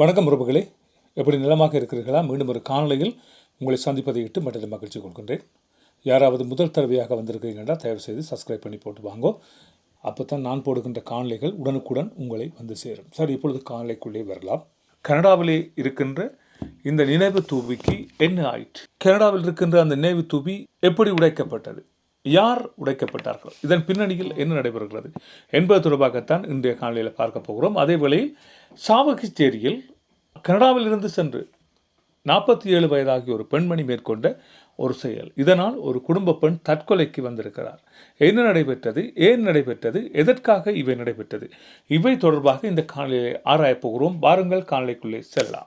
வணக்கம் உறவுகளே. எப்படி நிலமாக இருக்கிறீர்களா? மீண்டும் ஒரு காணொலியில் உங்களை சந்திப்பதை இட்டு மற்ற மகிழ்ச்சி கொள்கின்றேன். யாராவது முதல் தடவையாக வந்திருக்கிறீங்கன்னா தயவு செய்து சப்ஸ்கிரைப் பண்ணி போட்டு வாங்கோ. அப்போ தான் நான் போடுகின்ற காணொலிகள் உடனுக்குடன் உங்களை வந்து சேரும். சரி இப்பொழுது காணொலிக்குள்ளே வரலாம். கனடாவிலே இருக்கின்ற இந்த நினைவு தூபிக்கு என்ன ஆயிற்று? கனடாவில் இருக்கின்ற அந்த நினைவு தூபி எப்படி உடைக்கப்பட்டது? யார் உடைக்கப்பட்டார்கள். இதன் பின்னணியில் என்ன நடைபெறுகிறது? என்பது தொடர்பாகத்தான் இன்றைய காணொலியில் பார்க்க போகிறோம். அதே சாவகிச்சேரியில் கனடாவிலிருந்து கனடாவில் இருந்து சென்று நாற்பத்தி ஏழு வயதாகிய ஒரு பெண்மணி மேற்கொண்ட ஒரு செயல். இதனால் ஒரு குடும்ப பெண் தற்கொலைக்கு வந்திருக்கிறார். என்ன நடைபெற்றது? ஏன் நடைபெற்றது? எதற்காக இவை நடைபெற்றது? இவை தொடர்பாக இந்த காணொலியை ஆராயப் போகிறோம். வாருங்கள் காணொலிக்குள்ளே செல்லலாம்.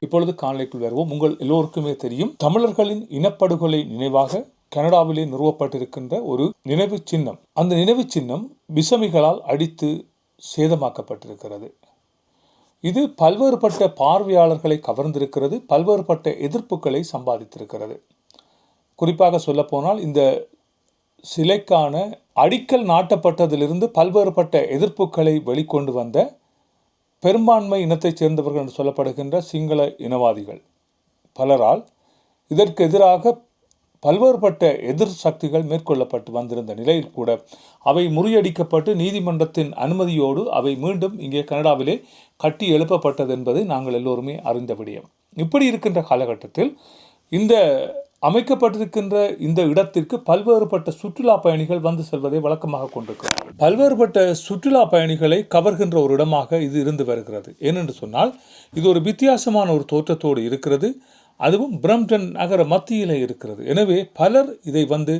இப்பொழுது காலைக்குள் வருவோம். உங்கள் எல்லோருக்குமே தெரியும் தமிழர்களின் இனப்படுகொலை நினைவாக கனடாவிலே நிறுவப்பட்டிருக்கின்ற ஒரு நினைவு சின்னம். அந்த நினைவு சின்னம் விசமிகளால் அடித்து சேதமாக்கப்பட்டிருக்கிறது. இது பல்வேறுபட்ட பார்வையாளர்களை கவர்ந்திருக்கிறது பல்வேறுபட்ட எதிர்ப்புகளை சம்பாதித்திருக்கிறது. குறிப்பாக சொல்லப்போனால் இந்த சிலைக்கான அடிக்கல் நாட்டப்பட்டதிலிருந்து பல்வேறுபட்ட எதிர்ப்புகளை வெளிக்கொண்டு வந்த பெரும்பான்மை இனத்தைச் சேர்ந்தவர்கள் என்று சொல்லப்படுகின்ற சிங்கள இனவாதிகள். பலரால் இதற்கு எதிராக பல்வேறுபட்ட எதிர் சக்திகள் மேற்கொள்ளப்பட்டு வந்திருந்த நிலையில் கூட அவை முறியடிக்கப்பட்டு நீதிமன்றத்தின் அனுமதியோடு அவை மீண்டும் இங்கே கனடாவிலே கட்டி எழுப்பப்பட்டது என்பதை நாங்கள் எல்லோருமே அறிந்த விடயம். இப்படி இருக்கின்ற காலகட்டத்தில் இந்த அமைக்கப்பட்டிருக்கின்ற இந்த இடத்திற்கு பல்வேறுபட்ட சுற்றுலா பயணிகள் வந்து செல்வதை வழக்கமாக கொண்டிருக்கிறார் பல்வேறுபட்ட சுற்றுலா பயணிகளை கவர்கின்ற ஒரு இடமாக இது இருந்து வருகிறது. ஏனென்று சொன்னால் இது ஒரு வித்தியாசமான ஒரு தோற்றத்தோடு இருக்கிறது. அதுவும் பிரம்டன் நகர மத்தியில் இருக்கிறது. எனவே பலர் இதை வந்து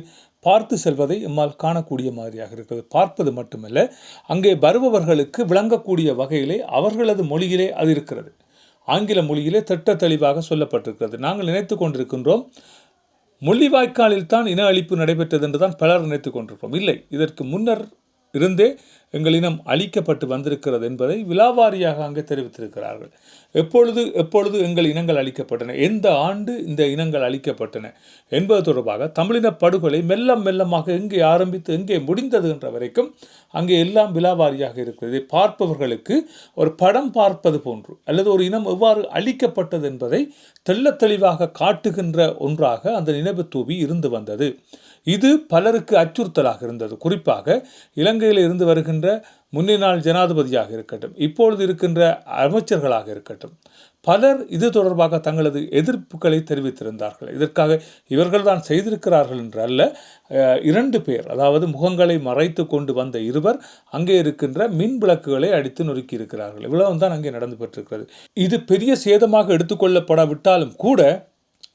பார்த்து செல்வதை எம்மால் காணக்கூடிய மாதிரியாக இருக்கிறது. பார்ப்பது மட்டுமல்ல அங்கே வருபவர்களுக்கு விளங்கக்கூடிய வகையிலே அவர்களது மொழியிலே அது இருக்கிறது. ஆங்கில மொழியிலே திட்ட தெளிவாக சொல்லப்பட்டிருக்கிறது. நாங்கள் நினைத்து கொண்டிருக்கின்றோம் முள்ளிவாய்க்காலில் தான் இன அழிப்பு நடைபெற்றது என்று தான் பலர் நினைத்து கொண்டிருப்போம் இல்லை இதற்கு முன்னர் இருந்தே எங்கள் இனம் அழிக்கப்பட்டு வந்திருக்கிறது என்பதை விலாவாரியாக அங்கே தெரிவித்திருக்கிறார்கள். எப்பொழுது எப்பொழுது எங்கள் இனங்கள் அழிக்கப்பட்டன எந்த ஆண்டு இந்த இனங்கள் அழிக்கப்பட்டன என்பது தொடர்பாக தமிழின படுகொலை மெல்ல மெல்லமாக எங்கே ஆரம்பித்து எங்கே முடிந்தது என்ற வரைக்கும் அங்கே எல்லாம் விலாவாரியாக இருக்கிறது. பார்ப்பவர்களுக்கு ஒரு படம் பார்ப்பது போன்று அல்லது ஒரு இனம் எவ்வாறு அழிக்கப்பட்டது என்பதை தெள்ள தெளிவாக காட்டுகின்ற ஒன்றாக அந்த நினைவு தூவி இருந்து வந்தது. இது பலருக்கு அச்சுறுத்தலாக இருந்தது. குறிப்பாக இலங்கையில் இருந்து வருகின்ற முன்னினால் ஜனாதிபதியாக இருக்கட்டும் இப்பொழுது இருக்கின்ற அமைச்சர்களாக இருக்கட்டும் பலர் இது தொடர்பாக தங்களது எதிர்ப்புகளை தெரிவித்திருந்தார்கள். இதற்காக இவர்கள் தான் செய்திருக்கிறார்கள் என்று அல்ல இரண்டு பேர் அதாவது முகங்களை மறைத்து கொண்டு வந்த இருவர் அங்கே இருக்கின்ற மின் விளக்குகளை அடித்து நொறுக்கி இருக்கிறார்கள். இவ்வளவு தான் அங்கே நடந்து பெற்றிருக்கிறது. இது பெரிய சேதமாக எடுத்துக்கொள்ளப்படாவிட்டாலும் கூட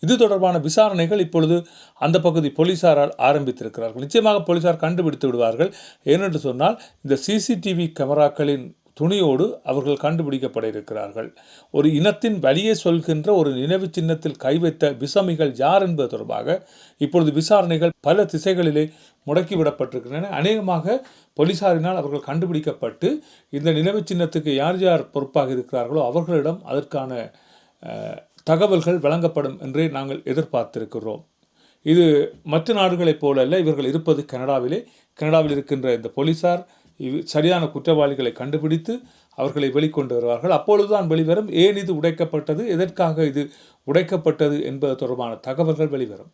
இது தொடர்பான விசாரணைகள் இப்பொழுது அந்த பகுதி போலீசாரால் ஆரம்பித்திருக்கிறார்கள். நிச்சயமாக போலீசார் கண்டுபிடித்து விடுவார்கள். ஏனென்று சொன்னால் இந்த சிசிடிவி கேமராக்களின் துணியோடு அவர்கள் கண்டுபிடிக்கப்பட இருக்கிறார்கள். ஒரு இனத்தின் வழியே சொல்கின்ற ஒரு நினைவு சின்னத்தில் கை வைத்த விசமிகள் யார் என்பது தொடர்பாக இப்பொழுது விசாரணைகள் பல திசைகளிலே முடக்கிவிடப்பட்டிருக்கின்றன. அநேகமாக போலீசாரினால் அவர்கள் கண்டுபிடிக்கப்பட்டு இந்த நினைவு சின்னத்துக்கு யார் யார் பொறுப்பாக இருக்கிறார்களோ அவர்களிடம் அதற்கான தகவல்கள் வழங்கப்படும் என்றே நாங்கள் எதிர்பார்த்திருக்கிறோம். இது மற்ற நாடுகளைப் போல அல்ல இவர்கள் இருப்பது கனடாவிலே. கனடாவில் இருக்கின்ற இந்த போலீசார் சரியான குற்றவாளிகளை கண்டுபிடித்து அவர்களை வெளிக்கொண்டு வருவார்கள். அப்பொழுதுதான் வெளிவரும். ஏன் இது உடைக்கப்பட்டது? எதற்காக இது உடைக்கப்பட்டது என்பது தொடர்பான தகவல்கள் வெளிவரும்.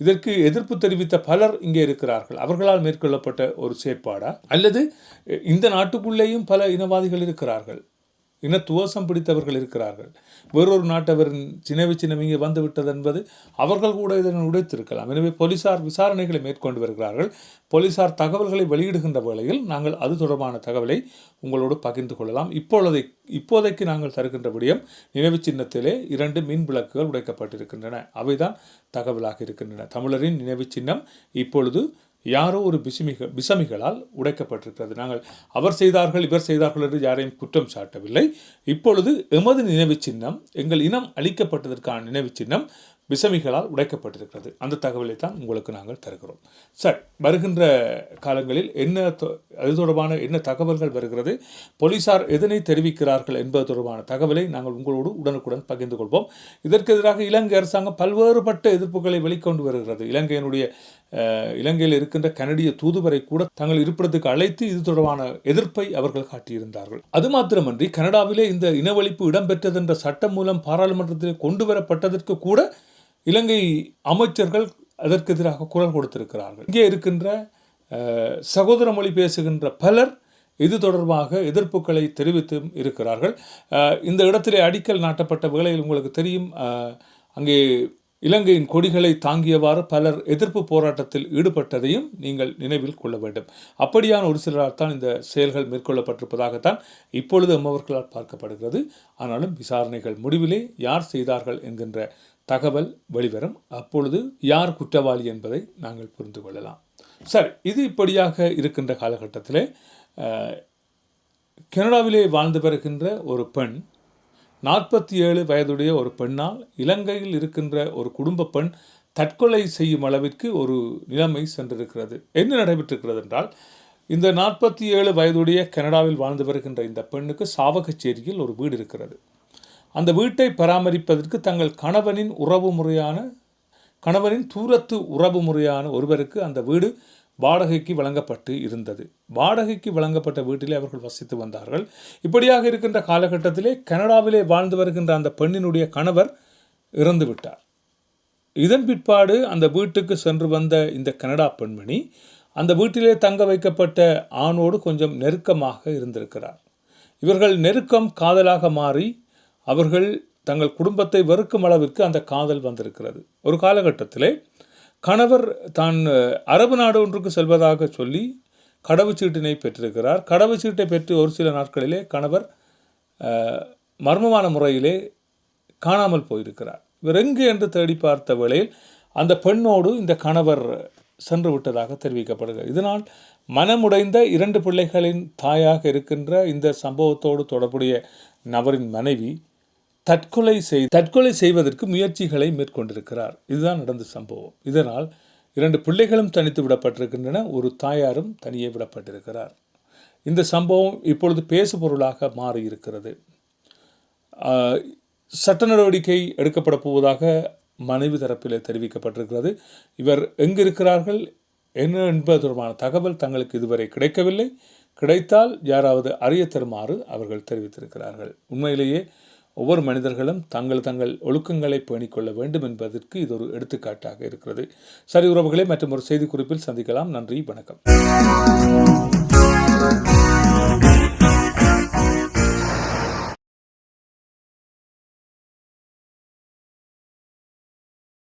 இதற்கு எதிர்ப்பு தெரிவித்த பலர் இங்கே இருக்கிறார்கள். அவர்களால் மேற்கொள்ளப்பட்ட ஒரு செயற்பாடா? அல்லது இந்த நாட்டுக்குள்ளேயும் பல இனவாதிகள் இருக்கிறார்கள். இன துவசம் பிடித்தவர்கள் இருக்கிறார்கள். வேறொரு நாட்டவரின் சினவி சின்னம் இங்கே என்பது அவர்கள் கூட இதனை உடைத்திருக்கலாம். எனவே போலீசார் விசாரணைகளை மேற்கொண்டு வருகிறார்கள். போலீசார் தகவல்களை வெளியிடுகின்ற வேளையில் நாங்கள் அது தொடர்பான தகவலை உங்களோடு பகிர்ந்து கொள்ளலாம். இப்பொழுதை இப்போதைக்கு நாங்கள் தருகின்ற விடயம் நினைவு சின்னத்திலே இரண்டு மின் விளக்குகள் உடைக்கப்பட்டிருக்கின்றன. அவைதான் தகவலாக இருக்கின்றன. தமிழரின் நினைவு சின்னம் இப்பொழுது யாரோ ஒரு பிசுமிக பிசமிகளால் உடைக்கப்பட்டிருக்கிறது. நாங்கள் அவர் செய்தார்கள் இவர் செய்தார்கள் என்று யாரையும் குற்றம் சாட்டவில்லை. இப்பொழுது எமது நினைவு சின்னம் எங்கள் இனம் அளிக்கப்பட்டதற்கான நினைவு சின்னம் விசமிகளால் உடைக்கப்பட்டிருக்கிறது. அந்த தகவலை தான் உங்களுக்கு நாங்கள் தருகிறோம். சார் வருகின்ற காலங்களில் என்ன அது தொடர்பான என்ன தகவல்கள் வருகிறது? போலீசார் எதனை தெரிவிக்கிறார்கள் என்பது தொடர்பான தகவலை நாங்கள் உங்களோடு உடனுக்குடன் பகிர்ந்து கொள்வோம். இதற்கு எதிராக இலங்கை அரசாங்கம் பல்வேறுபட்ட எதிர்ப்புகளை வெளிக்கொண்டு வருகிறது. இலங்கையினுடைய இலங்கையில் இருக்கின்ற கனடிய தூதுவரை கூட தங்கள் இருப்பிடத்துக்கு அழைத்து இது தொடர்பான எதிர்ப்பை அவர்கள் காட்டியிருந்தார்கள். அது மாத்திரமன்றி கனடாவிலே இந்த இனவழிப்பு இடம்பெற்றது என்ற சட்டம் மூலம் பாராளுமன்றத்தில் கொண்டு வரப்பட்டதற்கு கூட இலங்கை அமைச்சர்கள் அதற்கு எதிராக குரல் கொடுத்திருக்கிறார்கள். இங்கே இருக்கின்ற சகோதர மொழி பேசுகின்ற பலர் இது தொடர்பாக எதிர்ப்புகளை தெரிவித்தும் இருக்கிறார்கள். இந்த இடத்திலே அடிக்கல் நாட்டப்பட்ட வேளையில் உங்களுக்கு தெரியும் அங்கே இலங்கையின் கொடிகளை தாங்கியவாறு பலர் எதிர்ப்பு போராட்டத்தில் ஈடுபட்டதையும் நீங்கள் நினைவில் கொள்ள வேண்டும். அப்படியான ஒரு சிலரால் தான் இந்த செயல்கள் மேற்கொள்ளப்பட்டிருப்பதாகத்தான் இப்பொழுது அம்மவர்களால் பார்க்கப்படுகிறது. ஆனாலும் விசாரணைகள் முடிவிலே யார் செய்தார்கள் என்கின்ற தகவல் வெளிவரும். அப்பொழுது யார் குற்றவாளி என்பதை நாங்கள் புரிந்து கொள்ளலாம். சரி இது இப்படியாக இருக்கின்ற காலகட்டத்திலே கனடாவிலே வாழ்ந்து வருகின்ற ஒரு பெண் நாற்பத்தி ஏழு வயதுடைய ஒரு பெண்ணால் இலங்கையில் இருக்கின்ற ஒரு குடும்ப பெண் தற்கொலை செய்யும் அளவிற்கு ஒரு நிலைமை சென்றிருக்கிறது. என்ன நடைபெற்றிருக்கிறது என்றால் இந்த நாற்பத்தி ஏழு வயதுடைய கனடாவில் வாழ்ந்து வருகின்ற இந்த பெண்ணுக்கு சாவகச்சேரியில் ஒரு வீடு இருக்கிறது. அந்த வீட்டை பராமரிப்பதற்கு தங்கள் கணவனின் உறவு முறையான கணவனின் தூரத்து உறவு முறையான ஒருவருக்கு அந்த வீடு வாடகைக்கு வழங்கப்பட்டு இருந்தது. வாடகைக்கு வழங்கப்பட்ட வீட்டிலே அவர்கள் வசித்து வந்தார்கள். இப்படியாக இருக்கின்ற காலகட்டத்திலே கனடாவிலே வாழ்ந்து வருகின்ற அந்த பெண்ணினுடைய கணவர் இறந்து விட்டார். இதன் பிற்பாடு அந்த வீட்டுக்கு சென்று வந்த இந்த கனடா பெண்மணி அந்த வீட்டிலே தங்க வைக்கப்பட்ட ஆணோடு கொஞ்சம் நெருக்கமாக இருந்திருக்கிறார். இவர்கள் நெருக்கம் காதலாக மாறி அவர்கள் தங்கள் குடும்பத்தை வெறுக்கும் அளவிற்கு அந்த காதல் வந்திருக்கிறது. ஒரு காலகட்டத்திலே கணவர் தான் அரபு நாடு ஒன்றுக்கு செல்வதாக சொல்லி கடவுச்சீட்டினை பெற்றிருக்கிறார். கடவுச்சீட்டை பெற்று ஒரு சில நாட்களிலே கணவர் மர்மமான முறையிலே காணாமல் போயிருக்கிறார். இவர் எங்கு என்று தேடி பார்த்த வேளையில் அந்த பெண்ணோடு இந்த கணவர் சென்று விட்டதாக தெரிவிக்கப்படுகிறது. இதனால் மனமுடைந்த இரண்டு பிள்ளைகளின் தாயாக இருக்கின்ற இந்த சம்பவத்தோடு தொடர்புடைய நபரின் மனைவி தற்கொலை செய் தற்கொலை செய்வதற்கு முயற்சிகளை மேற்கொண்டிருக்கிறார். இதுதான் நடந்த சம்பவம். இதனால் இரண்டு பிள்ளைகளும் தனித்து விடப்பட்டிருக்கின்றன ஒரு தாயாரும் தனியே விடப்பட்டிருக்கிறார். இந்த சம்பவம் இப்பொழுது பேசுபொருளாக மாறியிருக்கிறது. சட்ட நடவடிக்கை எடுக்கப்பட போவதாக மனைவி தரப்பில் தெரிவிக்கப்பட்டிருக்கிறது. இவர் எங்கு இருக்கிறார்கள் என்ன என்பது தொடர்பான தகவல் தங்களுக்கு இதுவரை கிடைக்கவில்லை. கிடைத்தால் யாராவது அறிய தருமாறு அவர்கள் தெரிவித்திருக்கிறார்கள். உண்மையிலேயே ஒவ்வொரு மனிதர்களும் தங்கள் தங்கள் ஒழுக்கங்களை பேணிக்கொள்ள வேண்டும் என்பதற்கு இது ஒரு எடுத்துக்காட்டாக இருக்கிறது. சரி உறவுகளே மற்றும் ஒரு செய்திக்குறிப்பில் சந்திக்கலாம். நன்றி வணக்கம்.